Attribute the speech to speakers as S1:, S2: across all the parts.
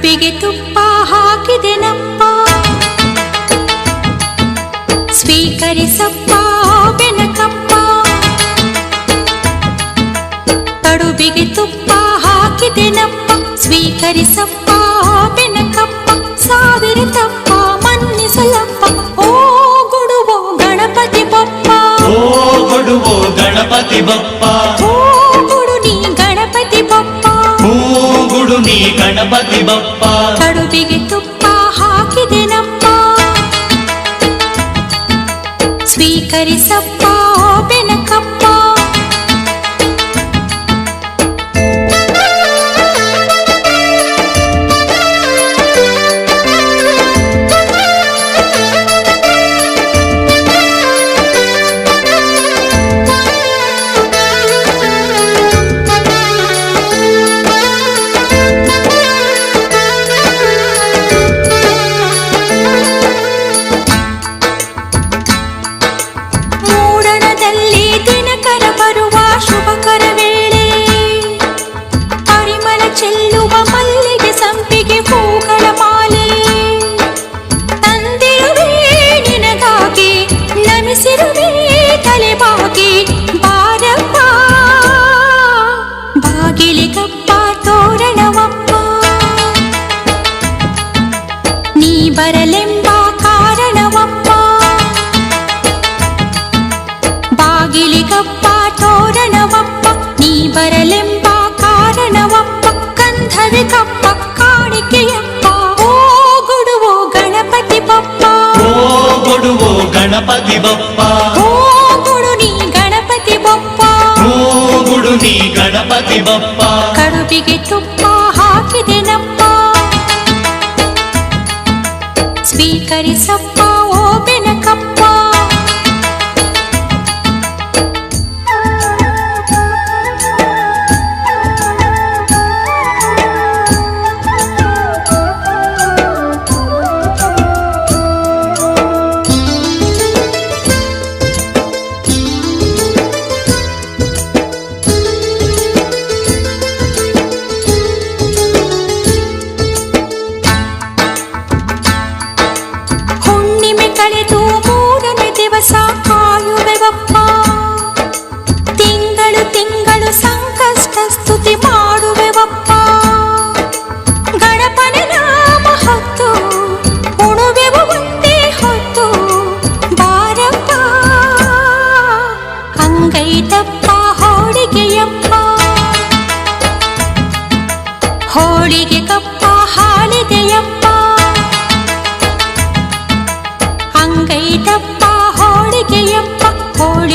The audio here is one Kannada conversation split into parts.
S1: ಕಡುಬಿಗೆ ತುಪ್ಪ ಹಾಕಿದೆನಪ್ಪ ಸ್ವೀಕರಿಸಪ್ಪ ಬೆನಕಪ್ಪ. ಕಡುಬಿಗೆ ತುಪ್ಪ ಹಾಕಿದೆನಪ್ಪ ಸ್ವೀಕರಿಸಪ್ಪ ಬೆನಕಪ್ಪ. ಸಾವಿರ ತಪ್ಪ ಮನ್ನಿಸಲಪ್ಪ. ಓ ಗುಡುವೋ ಗಣಪತಿ ಬಪ್ಪ.
S2: ಓ
S1: ಗುಡುವೋ ಗಣಪತಿ ಬಪ್ಪ.
S2: ಗಣಪತಿ ಬಪ್ಪ ಕಡುಬಿಗೆ की
S1: ಕಡುಬಿಗೆ ತುಪ್ಪ ಹಾಕಿದೆನಪ್ಪ ಸ್ವೀಕರಿಸಪ್ಪ. 的祝。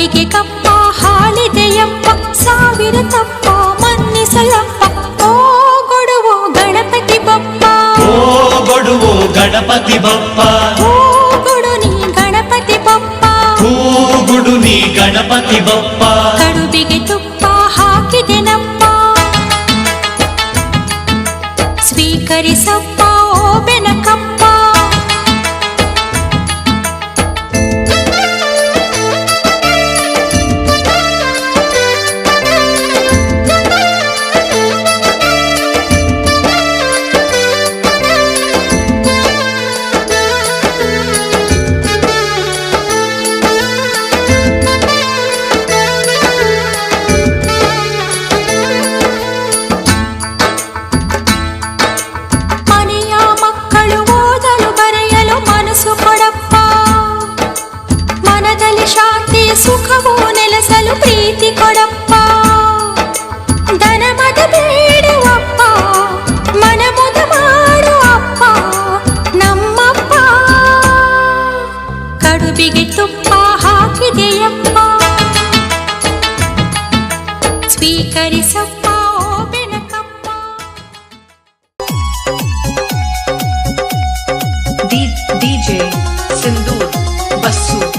S1: ಹೋಳಿಗೆ ಕಪ್ಪ ಹಾಳಿದೆಯಪ್ಪ ಸಾವಿರ ತಪ್ಪ ಮನ್ನಿಸಲಪ್ಪ ಓ ಕೊಡುವೋ ಗಣಪತಿ ಬಪ್ಪ
S2: ಓ ಕೊಡುವೋ ಗಣಪತಿ ಬಪ್ಪ
S1: ಓ ಕೊಡು ನೀ ಗಣಪತಿ ಬಪ್ಪ
S2: ಹೂಗುಡು ನೀ ಗಣಪತಿ ಬಪ್ಪ
S1: ಕಡುಬಿಗೆ ಪ್ರೀತಿ ಕೊಡಪ್ಪ. ಧನ ಮದ ಬೇಡುವಪ್ಪ. ಮನ ಮುದ ಮಾಡುವಪ್ಪ ನಮ್ಮಪ್ಪ. ಕಡುಬಿಗೆ ತುಪ್ಪ ಹಾಕಿದೆಯಪ್ಪ. ಸ್ವೀಕರಿಸಪ್ಪ ಡಿಜೆ ಸಿಂಧೂರ್, ಬಸ್ಸು.